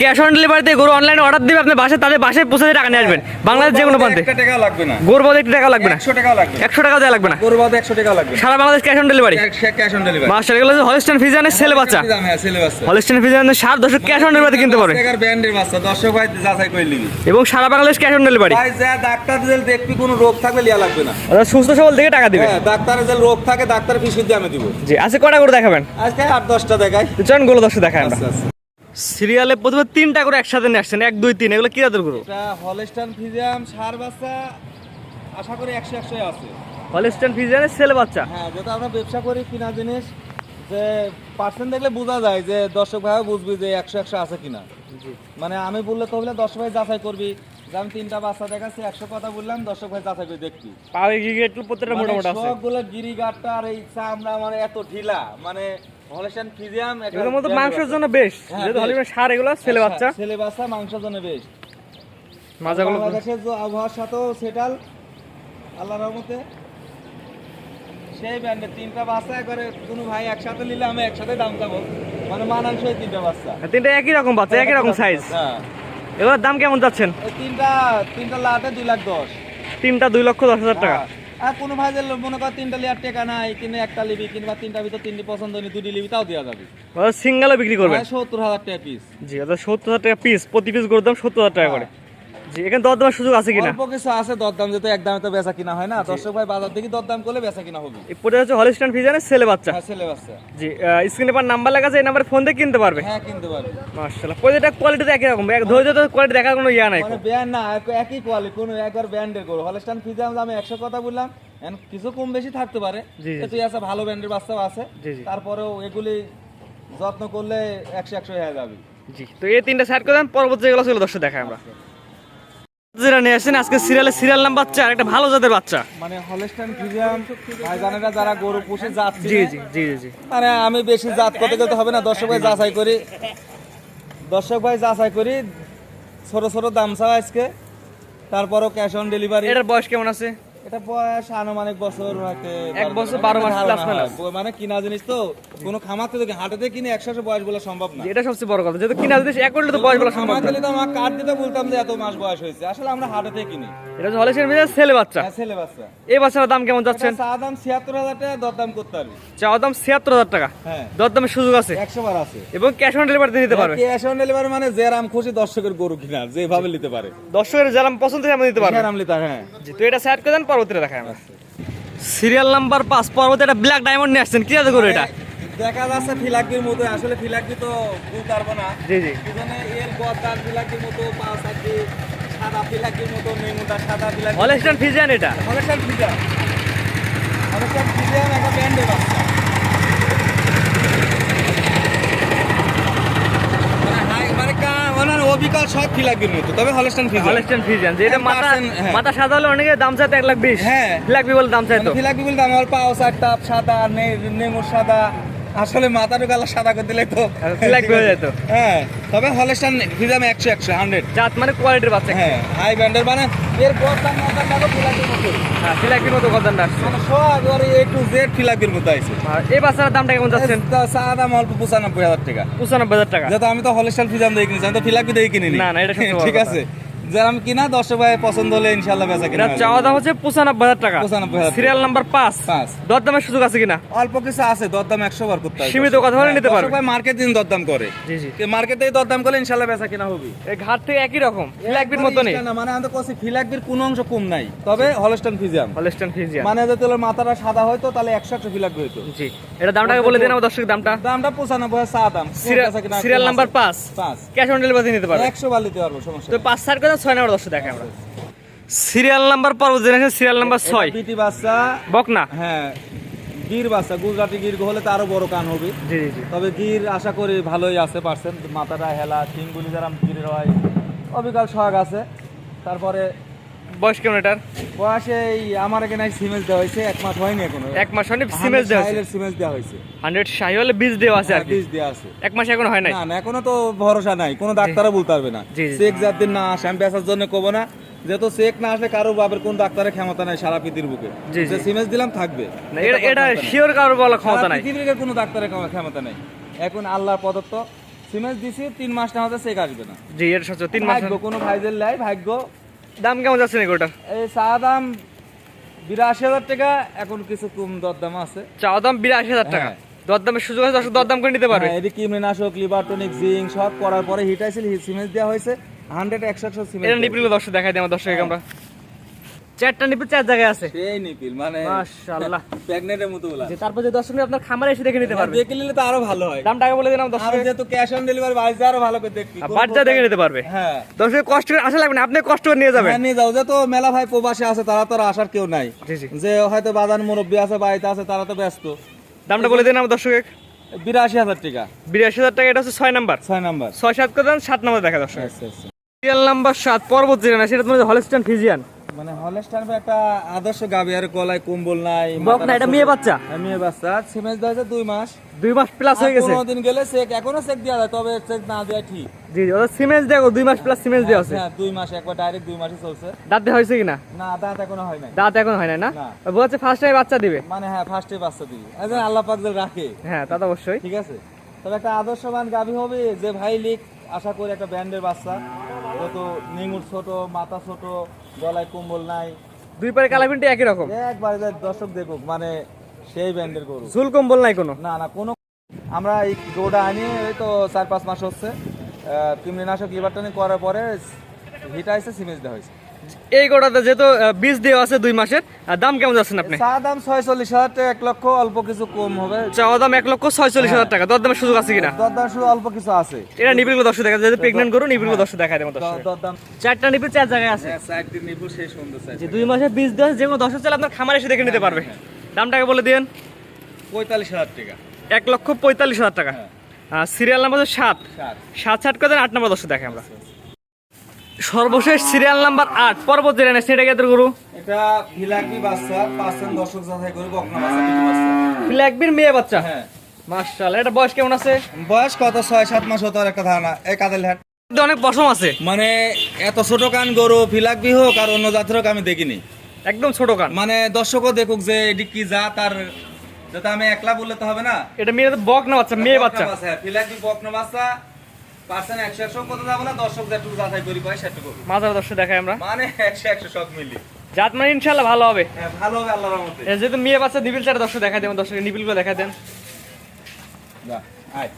Cash on ডেলিভারিতে গরু অনলাইনে অর্ডার দিবে আপনি বাসায় তাদের বাসায় পৌঁছে দিয়ে টাকা নিয়ে আসবেন। বাংলাদেশ যে কোনো প্রান্তে। টাকা লাগবে না। গরু বাদে একটু টাকা লাগবে না। একশো টাকা লাগবে একশো টাকা দেওয়া লাগবে না। গরু বাদে একশো টাকা লাগবে সারা Bangladesh cash on delivery cash on delivery master এগুলো হলিস্টান ফিজানের ছেলে বাচ্চা। হলিস্টান ফিজানের সার দশক ক্যাশ অন ডেলিভারিতে কিনতে পারে টাকার ব্র্যান্ডের বাচ্চা দর্শক ভাই যাচাই করে নিবি। এবং সারা বাংলাদেশ ক্যাশ অন ডেলিভারি ভাই যা ডাক্তার দেখবি কোনো রোগ থাকলে লিয়া লাগবে না। সুস্থ সবল দেখে টাকা দিবে। হ্যাঁ ডাক্তারের যে রোগ থাকে ডাক্তার ফিস দিয়ে আমি দিব। জি আজকে কটা করে দেখাবেন? আজকে আট দশটা দেখাই। চলেনগুলো দশটা দেখায় আমরা। আচ্ছা আচ্ছা। সিরিয়ালে প্রথমে তিনটা করে একসাথে নিয়ে আসছেন এক দুই তিন এগুলো কি জাতের গরু? এটা হলস্টান ফিজিয়াম সার বাচ্চা আশা করি একশো একশো আছে। হলিস্টান ফিজানের ছেলে বাচ্চা? হ্যাঁ যেটা আমরা ব্যবসা করি কিনা জিনিস যে পার্সেন্ট দেখলে বোঝা যায় যে দর্শক ভাইও বুঝবি যে একশো একশো আছে কিনা। মানে আমি বললে তো বলে দর্শক ভাই যাচাই করবি। যে আমি তিনটা বাচ্চা দেখাচ্ছি একশো কথা বললাম দর্শক ভাই যাচাই করে দেখবি। পাওয়ে গিয়ে একটু প্রত্যেকটা মোটা মোটা সবগুলো গিরিগাটটা আর এই চামড়া মানে এত ঢিলা মানে ফিজিয়াম এগুলোর মতো মাংসের জন্য বেশ। হ্যাঁ, যেহেতু বেশ। সার এগুলো ছেলে বাচ্চা। ছেলে বাচ্চা মাংসের জন্য বেশ। মাজাগুলো বাংলাদেশের যে আবহাওয়ার সাথেও সেটাল। আল্লাহর রহমতে। সেই তিনটা বাচ্চা কোনো ভাই একসাথে নিলে আমি একসাথে দাম যাব মানে মানানসই তিনটা বাচ্চা। তিনটা একই রকম বাচ্চা একই রকম সাইজ হ্যাঁ। এগুলোর দাম কেমন যাচ্ছেন তিনটা তিনটা লাটে দুই লাখ দশ। তিনটা দুই লক্ষ দশ হাজার টাকা। হ্যাঁ। আর কোনো ভাই যে মনে কর তিনটা লেয়ার টেকা নাই কিনে একটা লিবি কিংবা তিনটা ভিতর তিনটি পছন্দ নি দুটি লিবি তাও দেওয়া যাবে। সিঙ্গেলও বিক্রি করবে? সত্তর হাজার টাকা পিস জি ওদের সত্তর হাজার টাকা পিস প্রতি পিস গরুর দাম সত্তর হাজার টাকা করে। জি এখানে দর সুযোগ আছে কিনা? অল্প কিছু আছে দরদাম যেহেতু এক দামে তো বেচা কিনা হয় না। দর্শক ভাই বাজার থেকে দরদাম করলে বেচা কিনা হবে। এরপরে হচ্ছে হলিস্টান ফিজানের ছেলে বাচ্চা। হ্যাঁ ছেলে বাচ্চা। জি স্ক্রিনে পর নাম্বার লেখা আছে এই নাম্বারে ফোন দিয়ে কিনতে পারবে। হ্যাঁ কিনতে পারবে। মাশাআল্লাহ প্রতিটা কোয়ালিটি একই রকম এক ধৈর্য তো কোয়ালিটি দেখার কোনো ইয়া নাই। মানে ব্যান্ড না একই কোয়ালিটি কোনো একবার করো হলস্টান আমি একশো কথা বললাম কিছু কম বেশি থাকতে পারে। তুই আছে ভালো ব্যান্ডের বাচ্চাও আছে। তারপরেও এগুলি যত্ন করলে একশো একশো হয়ে যাবে। জি তো এই তিনটা সাইড করে দেন পরবর্তী যেগুলো ছিল দর্শক দেখায় আমরা। যেটা নিয়ে আসেন। আজকে সিরিয়ালে সিরিয়াল নাম বাচ্চা আর একটা ভালো জাতের বাচ্চা। মানে হলস্টাইন ফ্রিজিয়ান ভাইজানেরা যারা গরু পুষে জাত জি জি জি জি। মানে আমি বেশি জাত করতে গেলে হবে না দর্শক ভাই যাচাই করি। দর্শক ভাই যাচাই করি ছোট ছোট দাম চাও আজকে। তারপরও ক্যাশ অন ডেলিভারি এটার বয়স কেমন আছে? এটা বয়স আনুমানিক বছর এক বছর, বছর। বারো মাস minus। হয়। মানে কিনা জিনিস তো কোনো খামাতে থেকে হাটেতে কিনে একশো বয়স বলা সম্ভব না। এটা সবচেয়ে বড় কথা যেহেতু কিনা যদি এক করলে তো বয়স বলা সম্ভব না। তো আমার কার্ড দিতে বলতাম যে এত মাস বয়স হয়েছে আসলে আমরা হাটেতে কিনি। এটা ফিজানের ছেলে বাচ্চা। হ্যাঁ ছেলে বাচ্চা। এই বাচ্চার দাম কেমন যাচ্ছেন? চা দাম ছিয়াত্তর হাজার টাকা দরদাম করতে পারবি চাওয়া দাম ছিয়াত্তর হাজার টাকা। হ্যাঁ। দর দামের সুযোগ আছে। একশো বার আছে। এবং ক্যাশ অন ডেলিভারিতে নিতে পারবে। ক্যাশ অন ডেলিভারি মানে যে রাম খুশি দর্শকের গরু কিনা যেভাবে নিতে পারে। দর্শকের যারা পছন্দ হয় নিতে পারবে। লিতা হ্যাঁ। তো এটা সাইড করে দেন পরবর্তীটা দেখায় আমরা। সিরিয়াল নাম্বার পাঁচ পার্বতী এটা ব্ল্যাক ডায়মন্ড নিয়ে আসছেন কি আছে করে এটা? দেখা যাচ্ছে ফিলাকির মতো আসলে ফিলাকি তো বুঝতে পারব না জি জি। পিছনে এর গদ্দার ফিলাকির মতো পাঁচ আর সাদা ফিলাকির মতো মেমুটা সাদা ফিলাকি হলিস্টান ফিজিয়ান এটা? হলেস্টার ফিজা হলেস্টার ফিজিয়াম একটা ব্যান্ডের বাচ্চা মানে হাই মানে কা অবিকল সব মতো তবে ফিজিয়ান যে মাথা 10% হ্যাঁ। মাথা সাদা হলে অনেকে দাম চাইতো এক লাখ বিশ হ্যাঁ। বি বলে দাম চাইতো ফিলাকি বলতে আমার পাও চারটা সাদা নেমুর সাদা আসলে মাথার কালার সাদা করে দিলে তো ফ্ল্যাগ হয়ে যেত হ্যাঁ তবে হলেস্টান ফিজাম একশো একশো হান্ড্রেড জাত মানে কোয়ালিটির বাচ্চা। হ্যাঁ হাই ব্যান্ডের মানে এর গদ্দার মাথার কালো ফিলাকির মতো। হ্যাঁ ফিলাকির মতো গদানটা আসছে। মানে সব আর এ টু জেড ফিলাকির মতো আছে এই বাচ্চার দামটা কেমন যাচ্ছেন? চা দাম অল্প পঁচানব্বই হাজার টাকা। পঁচানব্বই হাজার টাকা। যেহেতু আমি তো হলেস্টাল ফিজাম দিয়ে কিনেছি আমি তো ফিলাকি দিয়ে কিনি না, না, এটা ঠিক আছে। যারা কিনা দর্শক ভাই পছন্দ হলে ইনশাল্লাহ বেচা কিনা চাওয়া দাম হচ্ছে পঁচানব্বই হাজার টাকা। 95,000 সিরিয়াল নাম্বার পাঁচ। পাঁচ। সুযোগ আছে কিনা? অল্প কিছু আছে দরদাম একশো বার করতে হবে সীমিত কথা বলে নিতে পারবে। ভাই মার্কেট দিন দরদাম করে। জি জি। মার্কেট দরদাম করলে ইনশাল্লাহ বেচা কিনা হবে। এই ঘাট থেকে একই রকম ফিলাকবির মতো নেই না মানে আমি তো কছি ফিলাকবির কোনো অংশ কম নাই তবে হলস্টান ফিজাম হলিস্টান ফিজিয়ান মানে যদি মাথাটা সাদা হয়তো তাহলে একশো একশো ফিলাকবি হইতো। জি। এটা দামটাকে বলে দিন আমার দর্শক দামটা। দামটা পঁচানব্বই চা দাম। সিরিয়াল নাম্বার পাঁচ। পাঁচ। ক্যাশ অন ডেলিভারি নিতে পারবে। একশো বার নিতে পারব সমস্যা তো পাঁচ সার ছয় নম্বর দর্শক দেখে আমরা। সিরিয়াল নাম্বার পর্ব জেনারেশন সিরিয়াল নাম্বার ছয়। বিটি বাচ্চা। বকনা হ্যাঁ গির বাচ্চা গুজরাটি গির হলে তো আরও বড় কান হবে। জি জি তবে গির আশা করি ভালোই আছে পার্সেন্ট মাথাটা হেলা টিংগুলি যারা গিরের হয় অবিকাল সোহাগ আছে। তারপরে বয়স কেমন এটার? বয়সে এই আমার এখানে সিমেজ দেওয়া হয়েছে এক মাস হয়নি এখনও। এক মাস হয়নি সিমেজ দেওয়া সিমেজ দেওয়া হয়েছে। হান্ড্রেড বীজ দেওয়া আছে আর বীজ দেওয়া আছে। এক মাস এখন হয় নাই? না এখনও তো ভরসা নাই। কোনো ডাক্তারও বলতে পারবে না। চেক যাদের না আসে আমি বেচার জন্য কব না। যেহেতু চেক না আসলে কারও বাপের কোন ডাক্তারের ক্ষমতা নাই সারা পৃথিবীর বুকে। যে সিমেজ দিলাম থাকবে। এটা শিওর কারোর বলার ক্ষমতা নাই। পৃথিবীর কোনো ডাক্তারের ক্ষম- ক্ষমতা নাই। এখন আল্লাহর প্রদত্ত সিমেন্স দিছি তিন মাস না হতে চেক আসবে না। জি এটা সত্য তিন মাস কোনো ভাইদের লাই ভাগ্য দাম কেমন যাচ্ছে নাকি ওটা? এই চা দাম বিরাশি হাজার টাকা এখন কিছু কম দরদাম আছে। চা দাম বিরাশি হাজার টাকা? হ্যাঁ। দরদামের সুযোগ আছে দর্শক দরদাম করে নিতে পারবে। হ্যাঁ, এটি কীটনাশক লিভারটনিক জিঙ্ক সব করার পরে হিট সিমেন্ট দেওয়া হয়েছে। হান্ড্রেড একশো একশো এটা সিমেন্স নিপিল দর্শক দেখাই দিই আমার দর্শক আমরা। চারটা নিপিল চার জায়গায় আছে। সেই নিপিল মানে মাশাআল্লাহ। প্রেগনেন্টের মতো বলা যে তারপর যে দর্শক আপনার খামারে এসে দেখে নিতে পারবে। দেখে নিলে তো আরও ভালো হয়। দামটা আগে বলে দিলাম দর্শক। আর যেহেতু ক্যাশ অন ডেলিভারি আরও ভালো করে দেখবি। বাচ্চা দেখে নিতে পারবে। হ্যাঁ। দর্শক কষ্ট করে আসা লাগবে না আপনি কষ্ট করে নিয়ে যাবেন। হ্যাঁ, নিয়ে যাও। যে তো মেলা ভাই প্রবাসী আছে তারা তো আসার কেউ নাই। যে হয়তো বাদান মুরব্বী আছে বাড়িতে আছে তারা তো ব্যস্ত। দামটা বলে দিন আমার দর্শক বিরাশি হাজার টাকা। বিরাশি হাজার টাকা এটা হচ্ছে ছয় নাম্বার। ছয় নাম্বার। ছয় সাত করে দেন সাত নাম্বার দেখা দর্শক। সিরিয়াল নাম্বার সাত পর্বত না সেটা তোমার হলস্টান ফিজিয়ান। মানে হলস্টাইন একটা আদর্শ গাবি আর গলায় কম্বল নাই বক না এটা মেয়ে বাচ্চা। হ্যাঁ, মেয়ে বাচ্চা। সিমেন্স দেওয়া দুই মাস। দুই মাস প্লাস হয়ে গেছে। পনেরো দিন গেলে চেক এখনও চেক দেওয়া যায় তবে চেক না ঠিক। জি জি ওদের সিমেন্স দেখো দুই মাস প্লাস দেওয়া আছে। হ্যাঁ দুই মাস একবার ডাইরেক্ট দুই মাসই চলছে। দাঁতে কিনা? না দাঁত এখনও হয় নাই। দাঁত এখন হয় না? না। বলছে ফার্স্ট টাইম বাচ্চা দিবে। মানে হ্যাঁ ফার্স্টে বাচ্চা দিবি। একজন আল্লাহ পাক যে রাখে। হ্যাঁ তা তো অবশ্যই। ঠিক আছে? তবে একটা আদর্শবান গাভী হবে যে ভাই লিক আশা করি একটা ব্যান্ডের বাচ্চা। যত নেঙুর ছোট মাথা ছোট গলায় কম্বল নাই। দুই পারে কালাপিনটি একই রকম? একবার দর্শক দেখুক মানে সেই ব্যান্ডের গরু। ঝুল কম্বল নাই কোনো? না না কোনো আমরা এই গরুটা আনি ওই তো চার পাঁচ মাস হচ্ছে। কীটনাশক লিভারটনিক করার পরে হিটা আইসে সিমেজ দেওয়া হয়েছে। এই গোটাতে যেহেতু বীজ দেওয়া আছে দুই মাসের দাম কেমন যাচ্ছেন আপনি? চা দাম ছয়চল্লিশ হাজার টাকা এক লক্ষ অল্প কিছু কম হবে। চাওয়া দাম এক লক্ষ ছয়চল্লিশ হাজার টাকা। দরদামের সুযোগ আছে কিনা? দরদাম শুধু অল্প কিছু আছে। এটা নিবিড় দর্শক দেখা যায় প্রেগনেন্ট করুন নিবিড় দর্শক দেখা দেবো দরদাম চারটা নিবিড় চার জায়গায় আছে। সাইড দিন নিবো সেই সুন্দর যে দুই মাসের বীজ দেওয়া যে কোনো দর্শক চাইলে আপনার খামার এসে দেখে নিতে পারবে। দামটাকে বলে দিন পঁয়তাল্লিশ হাজার টাকা। এক লক্ষ পঁয়তাল্লিশ হাজার টাকা। সিরিয়াল নাম্বার হচ্ছে সাত। সাত। সাত করে দেন আট নম্বর দর্শক দেখে আমরা। সর্বশেষ সিরিয়াল নাম্বার আট পর্বত জেনে নেই সেটা কেদের গরু? এটা বাচ্চা পার্সেন্ট দর্শক যাচাই করে বকনা বাচ্চা কিছু মেয়ে বাচ্চা? হ্যাঁ। মার্শাল এটা বয়স কেমন আছে? বয়স কত? ছয় সাত মাস হতো আর একটা ধারণা। এই কাদের হাট অনেক পশম আছে। মানে এত ছোট কান গরু ফিলাকবি হোক আর অন্য জাতের হোক আমি দেখিনি। একদম ছোট কান। মানে দর্শকও দেখুক যে এটি কি জাত আর যাতে আমি একলা বললে তো হবে না। এটা মেয়ে বক না বাচ্চা মেয়ে বাচ্চা। ফিলাকবি বকনা বাচ্চা পার্সেন্ট একশো একশো কত যাব না? দর্শক যেটুকু যাচাই করি পাই সেটুকু মাথার দর্শক দেখাই আমরা। মানে একশো একশো সব মিলি। জাত মানে ইনশাল্লাহ ভালো হবে। হ্যাঁ ভালো হবে আল্লাহর রহমতে। যেহেতু মেয়ে বাচ্চা নিবিল চার দর্শক দেখা দেন দর্শক নিবিল দেখা দেন। আয়।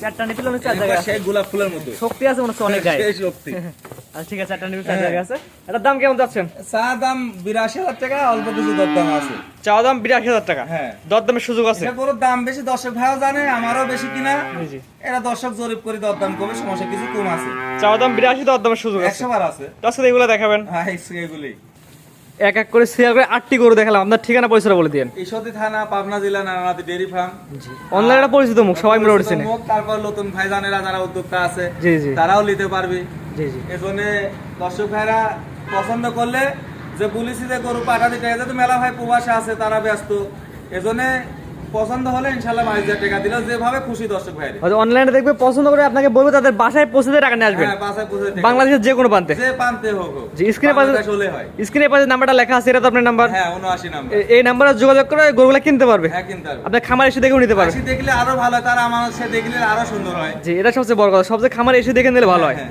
চারটা নিপিল অনেক চার জায়গায় সেই গোলাপ ফুলের মতো শক্তি আছে মনে হচ্ছে অনেক গায়ে। সেই শক্তি। ঠিক আছে চার আছে এটার দাম কেমন যাচ্ছেন চা দাম বিরাশি হাজার টাকা অল্প কিছু দরদাম আছে। চাওয়া দাম বিরাশি হাজার টাকা? হ্যাঁ। দরদামের সুযোগ আছে? দাম বেশি দর্শক ভাইও জানে আমারও বেশি কিনা। এরা দর্শক জরিপ করে দরদাম কমে সমস্যা কিছু কম আছে। চাওয়া দাম বিরাশি দরদামের সুযোগ আছে। একশো বার আছে। এগুলো দেখাবেন। হ্যাঁ এগুলি এক এক করে শেয়ার করে আটটি গরু দেখালাম। আপনার ঠিকানা পরিচয় বলে দিন ঈশ্বরদী থানা পাবনা জেলা নানানাথ ডেয়ারি ফার্ম। অনলাইনে পরিচিত মুখ সবাই মোটামুটি চেনে তারপর নতুন ভাইজানেরা যারা উদ্যোক্তা আছে তারাও নিতে পারবে। জি জি। এজন্য দর্শক ভাইরা পছন্দ করলে যে পুলিশি যে গরু পাঠা দিতে যেহেতু মেলা ভাই প্রবাসে আছে তারা ব্যস্ত। এজন্য পছন্দ হলে বাইশ হাজার টাকা দিলেও যেভাবে খুশি দর্শক হয়তো অনলাইনে দেখবে পছন্দ করে আপনাকে বলবে তাদের বাসায় পৌঁছে দিয়ে টাকা নিয়ে আসবেন। হ্যাঁ বাসায় বাংলাদেশের যে কোনো প্রান্তে। যে পান্তে হোক। জি, স্ক্রিনে পাশে- হলে হয়। স্ক্রিনে পাশে নাম্বারটা লেখা আছে এটা তো আপনার নাম্বার। হ্যাঁ উনআশি নাম্বার। এই নাম্বারে যোগাযোগ করে গরুগুলো কিনতে পারবে। হ্যাঁ কিনতে হবে আপনার খামার এসে দেখেও নিতে পারবে। দেখলে আরও ভালো হয় তার আমার সে দেখলে আরও সুন্দর হয়। জি এটা সবচেয়ে বড় কথা। সবচেয়ে খামার এসে দেখে নিলে ভালো হয় হ্যাঁ,